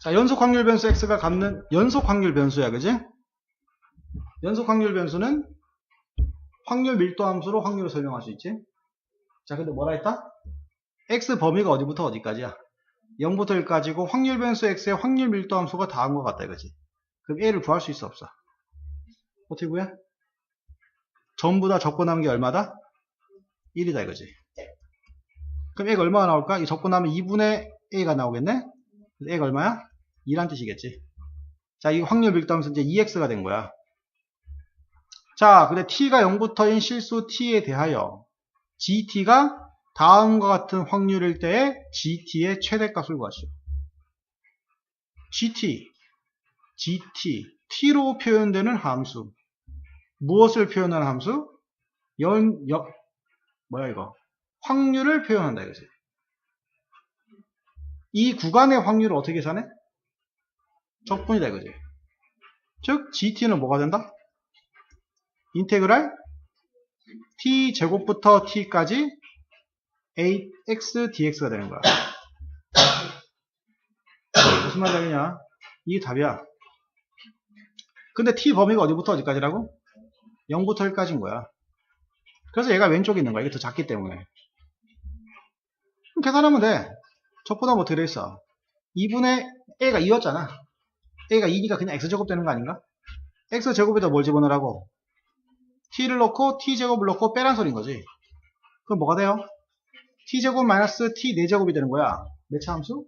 자, 연속 확률 변수 x가 갖는 연속 확률 변수야, 그지? 연속 확률 변수는 확률 밀도 함수로 확률을 설명할 수 있지? 자, 근데 뭐라 했다? x 범위가 어디부터 어디까지야? 0부터 1까지고 확률 변수 x의 확률 밀도 함수가 다한 것 같다, 이거지? 그럼 a를 구할 수 있어, 없어? 어떻게 구해? 전부 다 적고 남은 게 얼마다? 1이다, 이거지? 그럼 a가 얼마가 나올까? 이 적고 나면 2분의 a가 나오겠네? 그래서 a가 얼마야? 2란 뜻이겠지. 자, 이 확률 밀도하면서 이제 2x가 된 거야. 자, 근데 t가 0부터인 실수 t에 대하여 gt가 다음과 같은 확률일 때의 gt의 최대값을 구하시오. gt, gt, t로 표현되는 함수. 무엇을 표현하는 함수? 연, 역, 뭐야 이거? 확률을 표현한다 이거지. 이 구간의 확률을 어떻게 계산해? 적분이다 이거지. 즉 gt는 뭐가 된다? 인테그랄 t 제곱부터 t까지 ax dx가 되는 거야. 무슨 말이냐? 이게 답이야. 근데 t 범위가 어디부터 어디까지라고? 0부터 1까지인 거야. 그래서 얘가 왼쪽에 있는 거야. 이게 더 작기 때문에. 그럼 계산하면 돼. 적보다 뭐 어떻게 돼 있어? 2분의 a가 2였잖아. a가 2니까 그냥 x제곱 되는 거 아닌가? x제곱에다 뭘 집어넣으라고? t를 넣고 t제곱을 넣고 빼란 소린 거지. 그럼 뭐가 돼요? t제곱 마이너스 t 4제곱이 되는 거야. 몇 차 함수?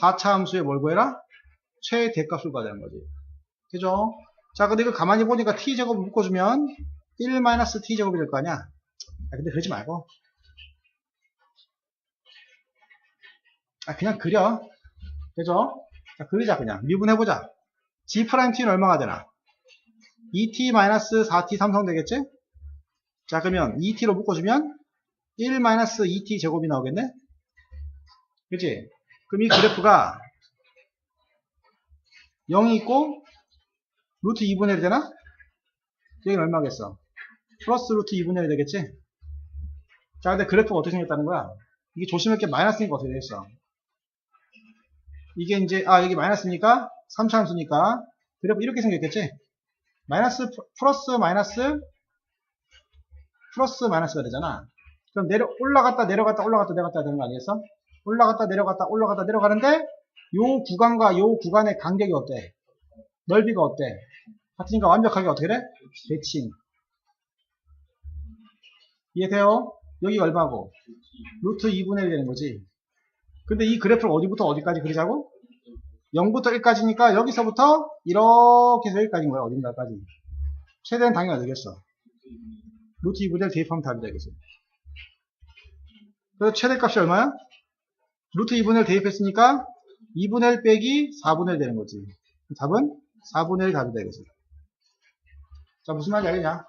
4차 함수에 뭘 구해라? 최대값을 되는 거지. 그죠? 자, 근데 이거 가만히 보니까 t제곱을 묶어주면 1 마이너스 t제곱이 될 거 아니야? 아, 근데 그러지 말고. 아, 그냥 그려. 그죠? 자, 그리자, 그냥. 미분해보자. g't는 얼마가 되나? 2t-4t 삼성 되겠지? 자, 그러면 2t로 묶어주면 1-2t 제곱이 나오겠네? 그치? 그럼 이 그래프가 0이 있고 루트 2분의 1이 되나? 여기는 얼마겠어? 플러스 루트 2분의 1이 되겠지? 자, 근데 그래프가 어떻게 생겼다는 거야? 이게 조심할 게 마이너스니까 어떻게 되겠어? 이게 이제, 아, 여기 마이너스니까 3차 함수니까 그래프 이렇게 생겼겠지? 마이너스, 플러스, 마이너스, 플러스, 마이너스가 되잖아. 그럼 내려, 올라갔다, 내려갔다, 올라갔다, 내려갔다 되는 거 아니겠어? 올라갔다, 내려갔다, 올라갔다, 내려가는데, 요 구간과 요 구간의 간격이 어때? 넓이가 어때? 같으니까 완벽하게 어떻게 돼? 대칭. 이해돼요? 여기 얼마고? 루트 2분의 1 되는 거지. 근데 이 그래프를 어디부터 어디까지 그리자고? 0부터 1까지니까 여기서부터 이렇게 해서 여기까지인 거야. 어딘가까지. 최대한 당연히 어디겠어? 루트 2분의 1 대입하면 답이 되겠어. 그래서 최대값이 얼마야? 루트 2분의 1 대입했으니까 2분의 1 빼기 4분의 1 되는 거지. 답은 4분의 1 답이 되겠어. 자, 무슨 말인지 알겠냐?